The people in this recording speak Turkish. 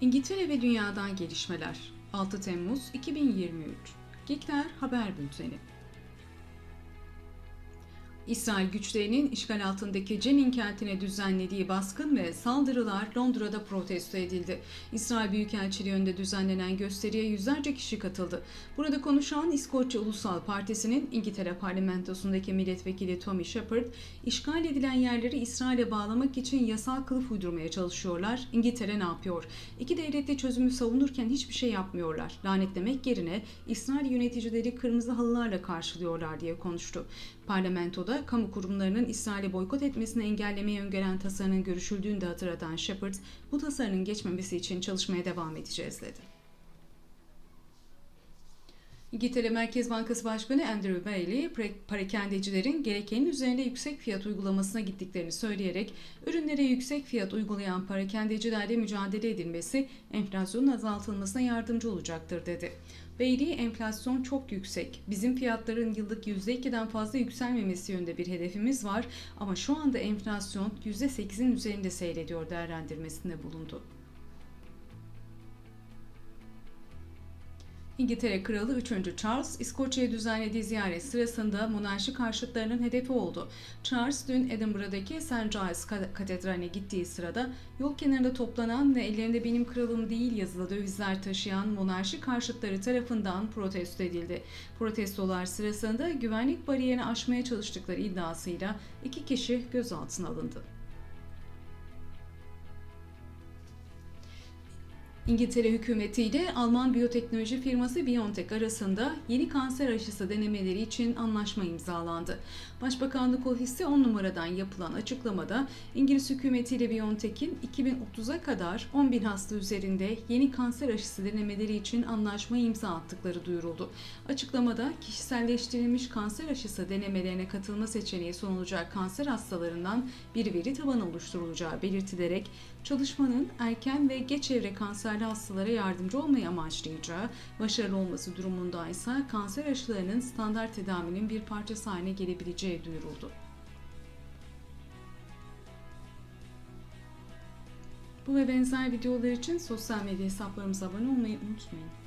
İngiltere ve Dünya'dan gelişmeler. 6 Temmuz 2023 Gekler Haber Bülteni İsrail güçlerinin işgal altındaki Cenin kentine düzenlediği baskın ve saldırılar Londra'da protesto edildi. İsrail Büyükelçiliği önünde düzenlenen gösteriye yüzlerce kişi katıldı. Burada konuşan İskoçya Ulusal Partisi'nin İngiltere parlamentosundaki milletvekili Tommy Shepherd, işgal edilen yerleri İsrail'e bağlamak için yasal kılıf uydurmaya çalışıyorlar. İngiltere ne yapıyor? İki devletli çözümü savunurken hiçbir şey yapmıyorlar. Lanetlemek yerine İsrail yöneticileri kırmızı halılarla karşılıyorlar diye konuştu. Parlamentoda kamu kurumlarının İsrail'i boykot etmesini engellemeyi öngören tasarının görüşüldüğünü de hatırlatan Shepard, bu tasarının geçmemesi için çalışmaya devam edeceğiz dedi. İngiltere Merkez Bankası Başkanı Andrew Bailey, parakendecilerin gerekenin üzerinde yüksek fiyat uygulamasına gittiklerini söyleyerek, ürünlere yüksek fiyat uygulayan parakendecilerle mücadele edilmesi enflasyonun azaltılmasına yardımcı olacaktır dedi. Bailey, enflasyon çok yüksek. Bizim fiyatların yıllık %2'den fazla yükselmemesi yönünde bir hedefimiz var ama şu anda enflasyon %8'in üzerinde seyrediyor değerlendirmesinde bulundu. İngiltere Kralı 3. Charles, İskoçya'ya düzenlediği ziyaret sırasında monarşi karşıtlarının hedefi oldu. Charles dün Edinburgh'daki St. Giles Katedrali'ne gittiği sırada yol kenarında toplanan ve ellerinde benim kralım değil yazılı dövizler taşıyan monarşi karşıtları tarafından protesto edildi. Protestolar sırasında güvenlik bariyerini aşmaya çalıştıkları iddiasıyla iki kişi gözaltına alındı. İngiltere hükümeti ile Alman biyoteknoloji firması BioNTech arasında yeni kanser aşısı denemeleri için anlaşma imzalandı. Başbakanlık ofisi 10 numaradan yapılan açıklamada İngiliz hükümeti ile BioNTech'in 2030'a kadar 10 bin hasta üzerinde yeni kanser aşısı denemeleri için anlaşma imza attıkları duyuruldu. Açıklamada kişiselleştirilmiş kanser aşısı denemelerine katılma seçeneği sunulacak kanser hastalarından bir veri tabanı oluşturulacağı belirtilerek çalışmanın erken ve geç evre kanserli hastalara yardımcı olmayı amaçlayacağı, başarılı olması durumunda ise kanser aşılarının standart tedavinin bir parçası haline gelebileceği duyuruldu. Bu ve benzer videolar için sosyal medya hesaplarımıza abone olmayı unutmayın.